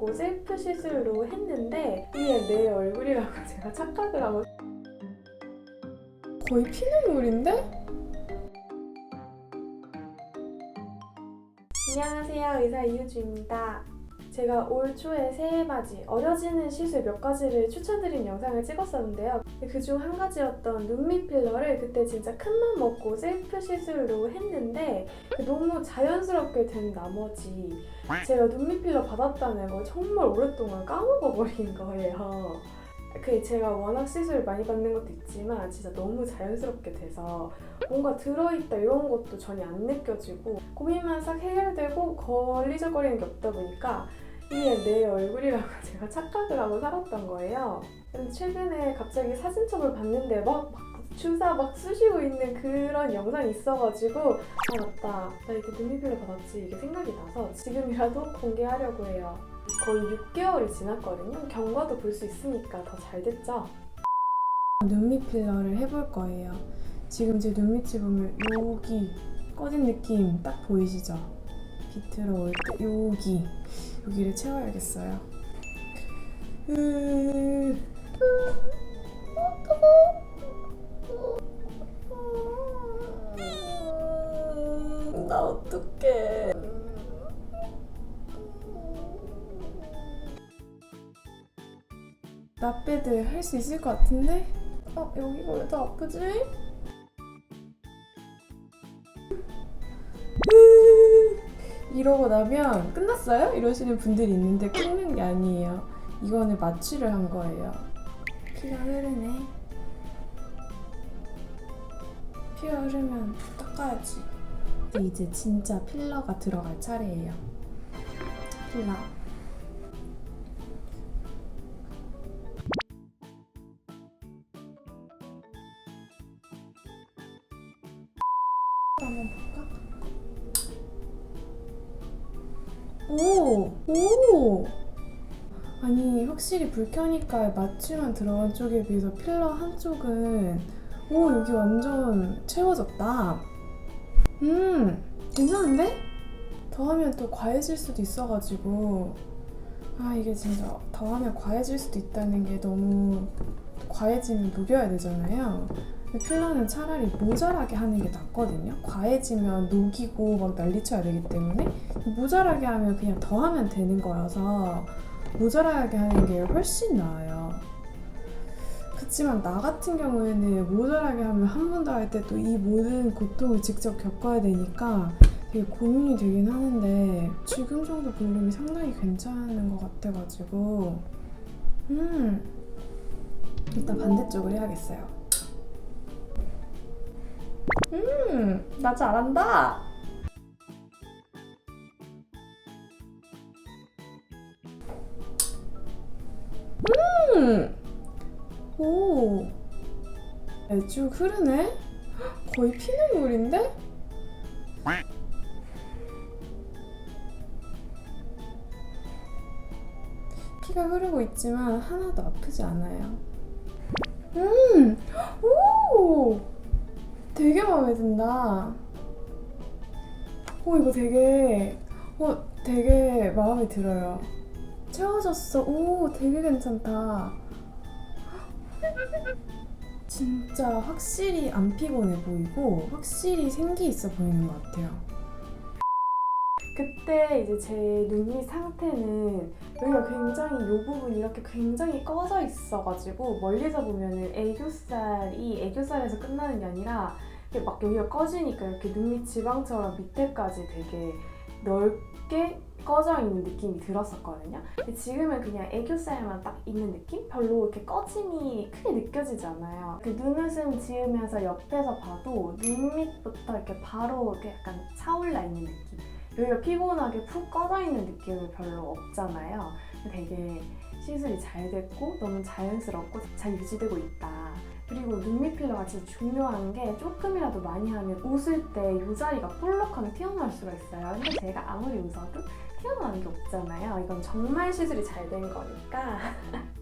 먹고 셀프 시술로 했는데 이게 내 얼굴이라고 제가 착각을 하고 거의 피눈물인데? 안녕하세요 의사 이유주입니다. 제가 올 초에 새해 맞이 어려지는 시술 몇 가지를 추천드린 영상을 찍었었는데요. 그 중 한 가지였던 눈밑 필러를 그때 진짜 큰맘 먹고 셀프 시술로 했는데 너무 자연스럽게 된 나머지 제가 눈밑 필러 받았다는 걸 정말 오랫동안 까먹어버린 거예요. 그 제가 워낙 시술 많이 받는 것도 있지만 진짜 너무 자연스럽게 돼서 뭔가 들어있다 이런 것도 전혀 안 느껴지고 고민만 싹 해결되고 걸리적거리는 게 없다 보니까 이게 내 얼굴이라고 제가 착각을 하고 살았던 거예요. 근데 최근에 갑자기 사진첩을 봤는데 막, 막 주사 막 쑤시고 있는 그런 영상이 있어가지고 아 맞다 나 이렇게 눈밑필러 받았지 이게 생각이 나서 지금이라도 공개하려고 해요. 거의 6개월이 지났거든요. 경과도 볼 수 있으니까 더 잘 됐죠. 눈밑 필러를 해볼 거예요. 지금 제 눈밑이 보면 여기 꺼진 느낌 딱 보이시죠? 빛 들어올 때 여기 여기를 채워야겠어요. 으... 어떡 나빼드 할수 있을 것 같은데? 어, 여기가 왜더 아프지? 이러고 나면 끝났어요? 이러시는 분들이 있는데 끝난 게 아니에요. 이거는 마취를 한 거예요. 피가 흐르네. 피가 흐르면 닦아야지. 이제 진짜 필러가 들어갈 차례예요. 필러. 한번 볼까? 오! 오! 아니 확실히 불 켜니까 마취만 들어간 쪽에 비해서 필러 한쪽은 오 여기 완전 채워졌다 음 괜찮은데? 더하면 또 과해질 수도 있어가지고 아 이게 진짜 더하면 과해질 수도 있다는 게 너무 과해지면 녹여야 되잖아요 필러는 차라리 모자라게 하는 게 낫거든요. 과해지면 녹이고 막 난리쳐야 되기 때문에 모자라게 하면 그냥 더 하면 되는 거여서 모자라게 하는 게 훨씬 나아요. 그렇지만 나 같은 경우에는 모자라게 하면 한 번 더 할 때 또 이 모든 고통을 직접 겪어야 되니까 되게 고민이 되긴 하는데 지금 정도 볼륨이 상당히 괜찮은 것 같아가지고 음 일단 반대쪽을 해야겠어요. 음, 나 잘한다. 음, 오, 네, 쭉 흐르네. 거의 피눈물인데? 피가 흐르고 있지만 하나도 아프지 않아요. 음, 오. 되게 마음에 든다. 어, 이거 되게, 어, 되게 마음에 들어요. 채워졌어. 오, 되게 괜찮다. 진짜 확실히 안 피곤해 보이고, 확실히 생기 있어 보이는 것 같아요. 그때 이제 제 눈밑 상태는 여기가 굉장히 이 부분이 이렇게 굉장히 꺼져 있어가지고 멀리서 보면은 애교살이 애교살에서 끝나는 게 아니라 막 여기가 꺼지니까 이렇게 눈밑 지방처럼 밑에까지 되게 넓게 꺼져 있는 느낌이 들었었거든요. 근데 지금은 그냥 애교살만 딱 있는 느낌? 별로 이렇게 꺼짐이 크게 느껴지지 않아요. 그 눈웃음 지으면서 옆에서 봐도 눈 밑부터 이렇게 바로 이렇게 약간 차올라 있는 느낌. 여기가 피곤하게 푹 꺼져 있는 느낌은 별로 없잖아요. 되게 시술이 잘 됐고 너무 자연스럽고 잘 유지되고 있다. 그리고 눈밑 필러가 진짜 중요한 게 조금이라도 많이 하면 웃을 때이 자리가 볼록하게 튀어나올 수가 있어요. 근데 제가 아무리 웃어도 튀어나오는 게 없잖아요. 이건 정말 시술이 잘 된 거니까